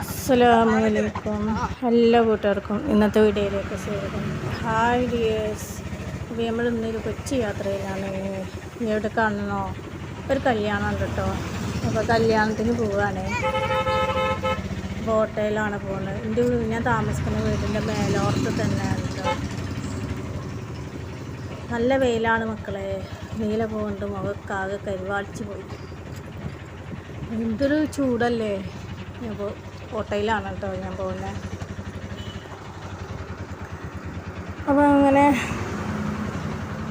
അസ്സലാമലൈക്കും. എല്ലാ കൂട്ടുകാർക്കും ഇന്നത്തെ വീഡിയോയിലേക്ക് സ്വാഗതം. ഹായ് ഡിയേഴ്സ് അപ്പോൾ നമ്മൾ ഇന്നൊരു കൊച്ചി യാത്രയിലാണ്. എവിടെ കാണണോ? ഒരു കല്യാണം കേട്ടോ. അപ്പോൾ കല്യാണത്തിന് പോവാണ്. ബോട്ടയിലാണ് പോകുന്നത്. എന്റെ ഞാൻ താമസിക്കുന്ന വീടിന്റെ മേലോർത്ത് തന്നെയാണ് കേട്ടോ. നല്ല വെയിലാണ് മക്കളെ. നീല പോകുന്നുണ്ട് മുഖക്കാകെ കരുവാളിച്ച് പോയി. എന്തൊരു ചൂടല്ലേ. അപ്പോൾ കോട്ടയിലാണ് കേട്ടോ ഞാൻ പോകുന്നത് അപ്പോൾ അങ്ങനെ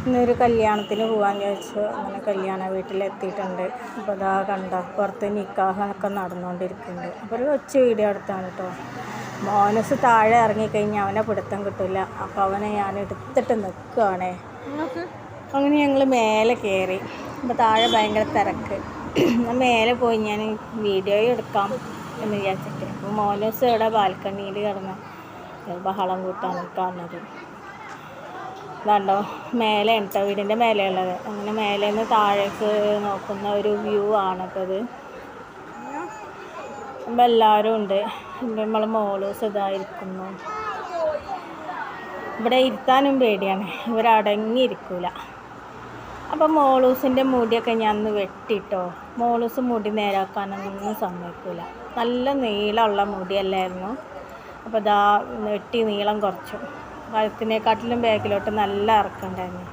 ഇന്നൊരു കല്യാണത്തിന് പോകാൻ ചോദിച്ചു അങ്ങനെ കല്യാണ വീട്ടിലെത്തിയിട്ടുണ്ട്. അപ്പോൾ അതാ കണ്ട പുറത്ത് നിക്കാഹൊക്കെ നടന്നുകൊണ്ടിരിക്കുന്നുണ്ട് അപ്പോൾ ഒരു ഒച്ച വീഡിയോ എടുത്താണ് കേട്ടോ മോനസ് താഴെ ഇറങ്ങിക്കഴിഞ്ഞാൽ അവനെ പിടുത്തം കിട്ടില്ല അപ്പോൾ അവനെ ഞാൻ എടുത്തിട്ട് നിൽക്കുകയാണേ അങ്ങനെ ഞങ്ങൾ മേലെ കയറി അപ്പോൾ താഴെ ഭയങ്കര തിരക്ക്. ഞാൻ മേലെ പോയി ഞാൻ വീഡിയോ എടുക്കാം. എന്ന് വിചാരിച്ചിട്ട്. അപ്പോൾ മോനസ് ഇവിടെ ബാൽക്കണിയിൽ കിടന്ന് ബഹളം കൂട്ടാണ് കാണുന്നത് ണ്ടോ മേലെ കേട്ടോ വീടിന്റെ മേലെയുള്ളത്. അങ്ങനെ മേലെ നിന്ന് താഴേക്ക് നോക്കുന്ന ഒരു വ്യൂ ആണ് കേട്ടോ ഇത് അപ്പം എല്ലാവരും ഉണ്ട്. നമ്മൾ മോളൂസ് ഇതായിരിക്കുന്നു. ഇവിടെ ഇരുത്താനും പേടിയാണ്. ഇവരടങ്ങിയിരിക്കൂല. അപ്പം മോളൂസിന്റെ മുടിയൊക്കെ ഞാൻ ഒന്ന് വെട്ടിട്ടോ. മോളൂസ് മുടി നേരാക്കാനൊന്നും സമ്മതിക്കില്ല നല്ല നീളമുള്ള മുടിയല്ലായിരുന്നു. അപ്പോൾ ഇതാ വെട്ടി നീളം കുറച്ചു. കഴുത്തിനെക്കാട്ടിലും ബാക്കിലോട്ട് നല്ല ഇറക്കണ്ടായിരുന്നു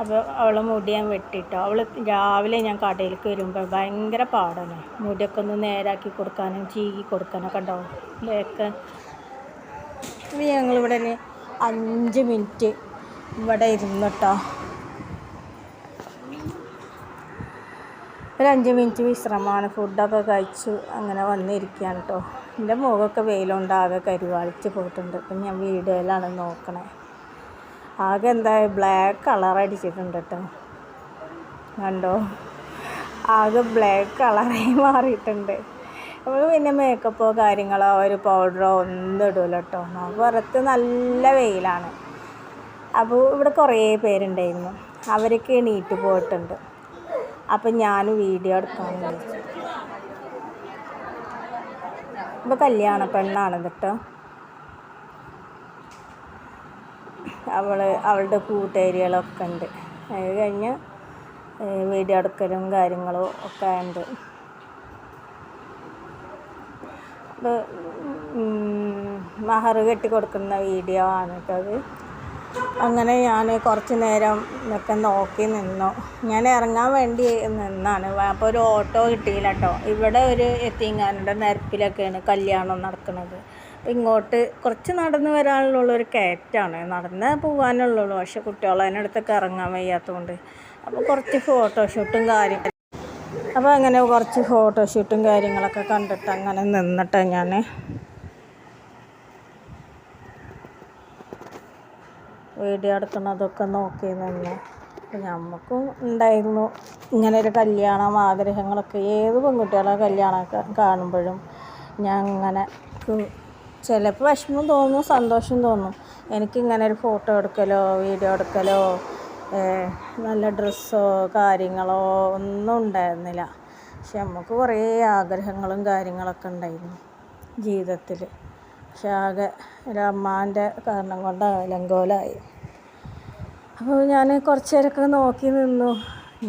അപ്പോൾ അവൾ മുടി ഞാൻ വെട്ടിട്ടോ. അവൾ രാവിലെ ഞാൻ കടയിലേക്ക് വരുമ്പോൾ ഭയങ്കര പാടാണ്. മുടിയൊക്കെ ഒന്ന് നേരാക്കി കൊടുക്കാനും ചീകി കൊടുക്കാനൊക്കെ ഉണ്ടാവും ബാക്ക് ഞങ്ങളിവിടെ അഞ്ച് മിനിറ്റ് ഇവിടെ ഇരുന്നിട്ടോ ഒരു അഞ്ച് മിനിറ്റ് വിശ്രമമാണ്. ഫുഡൊക്കെ കഴിച്ചു അങ്ങനെ വന്നിരിക്കുകയാണ് കേട്ടോ എന്റെ മുഖമൊക്കെ വെയിലുണ്ട് ആകെ കരുവാളിച്ച് പോയിട്ടുണ്ട്. അപ്പം ഞാൻ വീഡിയോയിലാണ് നോക്കണേ. ആകെ എന്താ ബ്ലാക്ക് കളർ അടിച്ചിട്ടുണ്ട് കേട്ടോ കണ്ടോ? ആകെ ബ്ലാക്ക് കളറായി മാറിയിട്ടുണ്ട്. അപ്പോൾ പിന്നെ മേക്കപ്പോ കാര്യങ്ങളോ ഒരു പൗഡറോ ഒന്നും ഇടൂല കേട്ടോ പുറത്ത് നല്ല വെയിലാണ്. അപ്പോൾ ഇവിടെ കുറേ പേരുണ്ടായിരുന്നു. അവരൊക്കെ എണീറ്റ് പോയിട്ടുണ്ട്. അപ്പം ഞാൻ വീഡിയോ എടുക്കാൻ വിളിച്ചു ഇപ്പോൾ കല്യാണ പെണ്ണാണ് കേട്ടോ. അവൾ അവളുടെ കൂട്ടുകാരികളൊക്കെ ഉണ്ട്. അത് കഴിഞ്ഞ് വീഡിയോ എടുക്കലും കാര്യങ്ങളും ഒക്കെ ഉണ്ട്. അപ്പോൾ മഹർ കെട്ടി കൊടുക്കുന്ന വീഡിയോ ആണ് കേട്ടോ അത്. അങ്ങനെ ഞാൻ കുറച്ച് നേരം ഒക്കെ നോക്കി നിന്നു. ഞാൻ ഇറങ്ങാൻ വേണ്ടി നിന്നാണ്. അപ്പോൾ ഒരു ഓട്ടോ കിട്ടിയില്ല കേട്ടോ. ഇവിടെ ഒരു എത്തിങ്ങാനുടെ നിരപ്പിലൊക്കെയാണ് കല്യാണം നടക്കുന്നത്. അപ്പോൾ ഇങ്ങോട്ട് കുറച്ച് നടന്ന് വരാനുള്ള ഒരു കയറ്റാണ് നടന്ന് പോകാനുള്ളൂ പക്ഷെ കുട്ടികളെ അതിനടുത്തൊക്കെ ഇറങ്ങാൻ വയ്യാത്തതുകൊണ്ട് അപ്പോൾ കുറച്ച് ഫോട്ടോഷൂട്ടും കാര്യങ്ങൾ അപ്പോൾ അങ്ങനെ കുറച്ച് ഫോട്ടോഷൂട്ടും കാര്യങ്ങളൊക്കെ കണ്ടിട്ട് അങ്ങനെ നിന്നിട്ട് ഞാൻ വീഡിയോ എടുക്കുന്നതൊക്കെ നോക്കി നിന്ന്. നമുക്കും ഉണ്ടായിരുന്നു. ഇങ്ങനെ ഒരു കല്യാണം ആഗ്രഹങ്ങളൊക്കെ ഏത് പെൺകുട്ടികളെ കല്യാണമൊക്കെ കാണുമ്പോഴും ഞാൻ അങ്ങനെ ചിലപ്പോൾ വിഷമം തോന്നും സന്തോഷം തോന്നും. എനിക്കിങ്ങനെ ഒരു ഫോട്ടോ എടുക്കലോ വീഡിയോ എടുക്കലോ നല്ല ഡ്രസ്സോ കാര്യങ്ങളോ ഒന്നും ഉണ്ടായിരുന്നില്ല. പക്ഷെ നമുക്ക് കുറേ ആഗ്രഹങ്ങളും കാര്യങ്ങളൊക്കെ ഉണ്ടായിരുന്നു ജീവിതത്തിൽ പക്ഷെ ആകെ ഒരു അമ്മാന്റെ കാരണം കൊണ്ട് അലങ്കോലായി. അപ്പോൾ ഞാൻ കുറച്ച് നേരമൊക്കെ നോക്കി നിന്നു.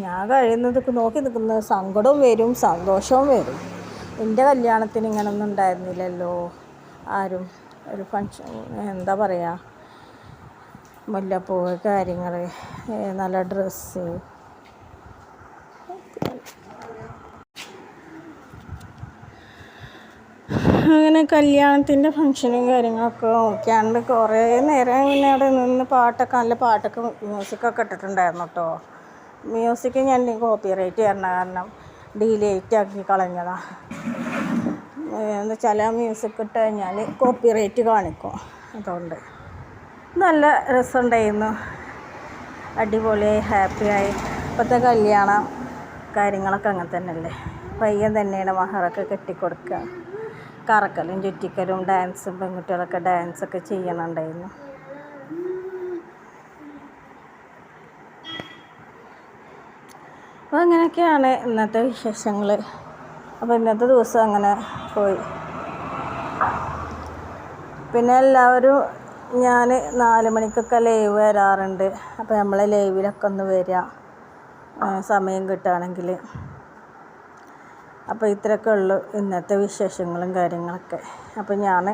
ഞാൻ കഴിയുന്നതൊക്കെ നോക്കി നിൽക്കുന്നത് സങ്കടവും വരും സന്തോഷവും വരും. എന്റെ കല്യാണത്തിന് ഇങ്ങനൊന്നും ഉണ്ടായിരുന്നില്ലല്ലോ. ആരും ഒരു ഫങ്ഷൻ എന്താ പറയുക മുല്ലപ്പൂവ് കാര്യങ്ങൾ നല്ല ഡ്രസ്സ് അങ്ങനെ കല്യാണത്തിന്റെ ഫങ്ഷനും കാര്യങ്ങളൊക്കെ നോക്കിയാണ്ട് കുറേ നേരം ഇങ്ങനെ അവിടെ നിന്ന് പാട്ടൊക്കെ നല്ല പാട്ടൊക്കെ മ്യൂസിക്കൊക്കെ ഇട്ടിട്ടുണ്ടായിരുന്നു കേട്ടോ മ്യൂസിക് ഞാൻ കോപ്പി റൈറ്റ് ചെയ്യണം കാരണം ഡീലേറ്റ് ആക്കി കളഞ്ഞതാണ് എന്താ ആ മ്യൂസിക് ഇട്ട് കഴിഞ്ഞാൽ കോപ്പി റൈറ്റ് കാണിക്കും. അതുകൊണ്ട് നല്ല രസമുണ്ടായിരുന്നു. അടിപൊളിയായി ഹാപ്പിയായി ഇപ്പോഴത്തെ കല്യാണം കാര്യങ്ങളൊക്കെ അങ്ങനെ തന്നെയല്ലേ? പയ്യൻ തന്നെയാണ് മഹറൊക്കെ കെട്ടിക്കൊടുക്കുക. കറക്കലും ചുറ്റിക്കലും ഡാൻസും പെൺകുട്ടികളൊക്കെ ഡാൻസൊക്കെ ചെയ്യണുണ്ടായിരുന്നു. അപ്പോൾ അങ്ങനെയൊക്കെയാണ് ഇന്നത്തെ വിശേഷങ്ങൾ അപ്പോൾ ഇന്നത്തെ ദിവസം അങ്ങനെ പോയി. പിന്നെ എല്ലാവരും ഞാൻ നാല് മണിക്കൊക്കെ ലൈവ് വരാറുണ്ട്. അപ്പോൾ നമ്മളെ ലൈവിലൊക്കെ ഒന്ന് വരിക സമയം കിട്ടുകയാണെങ്കിൽ അപ്പോൾ ഇത്രയൊക്കെ ഉള്ളു ഇന്നത്തെ വിശേഷങ്ങളും കാര്യങ്ങളൊക്കെ. അപ്പോൾ ഞാൻ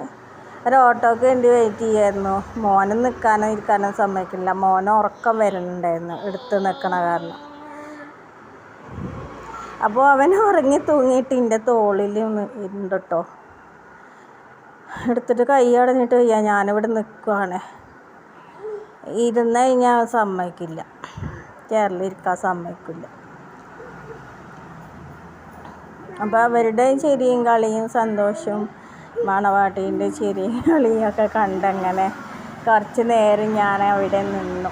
ഒരു ഓട്ടോക്ക് വേണ്ടി വെയിറ്റ് ചെയ്യായിരുന്നു. മോനെ നിൽക്കാനും ഇരിക്കാനും സമ്മതിക്കില്ല. മോന് ഉറക്കം വരുന്നുണ്ടായിരുന്നു എടുത്ത് നിൽക്കണ കാരണം. അപ്പോൾ അവൻ ഉറങ്ങി തൂങ്ങിയിട്ട് എന്റെ തോളിൽ ഉണ്ട് കേട്ടോ എടുത്തിട്ട് കൈ അടഞ്ഞിട്ട് വയ്യ. ഞാനിവിടെ നിൽക്കുവാണ് ഇരുന്ന് കഴിഞ്ഞാൽ സമ്മതിക്കില്ല. കേരളം ഇരിക്കാൻ സമ്മതിക്കില്ല. അപ്പോൾ അവരുടെ ചിരിയും കളിയും സന്തോഷവും മണവാട്ടീന്റെ ചിരിയും കളിയും ഒക്കെ കണ്ടങ്ങനെ കുറച്ച് നേരം ഞാൻ അവിടെ നിന്നു.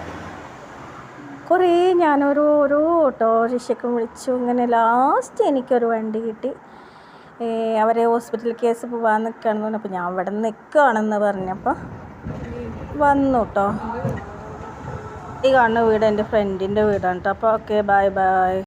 കുറേ ഞാനൊരു ഓരോ ഓട്ടോറിക്ഷയ്ക്ക് വിളിച്ചു. ഇങ്ങനെ ലാസ്റ്റ് എനിക്കൊരു വണ്ടി കിട്ടി. അവരെ ഹോസ്പിറ്റൽ കേസ് പോകാൻ നിൽക്കുകയാണെന്ന് പറഞ്ഞപ്പോൾ ഞാൻ അവിടെ നിൽക്കുകയാണെന്ന് പറഞ്ഞപ്പോൾ വന്നു കേട്ടോ ഈ കാണുന്ന വീട് എന്റെ ഫ്രണ്ടിന്റെ വീടാണ് കേട്ടോ അപ്പോൾ ഓക്കെ ബായ് ബൈ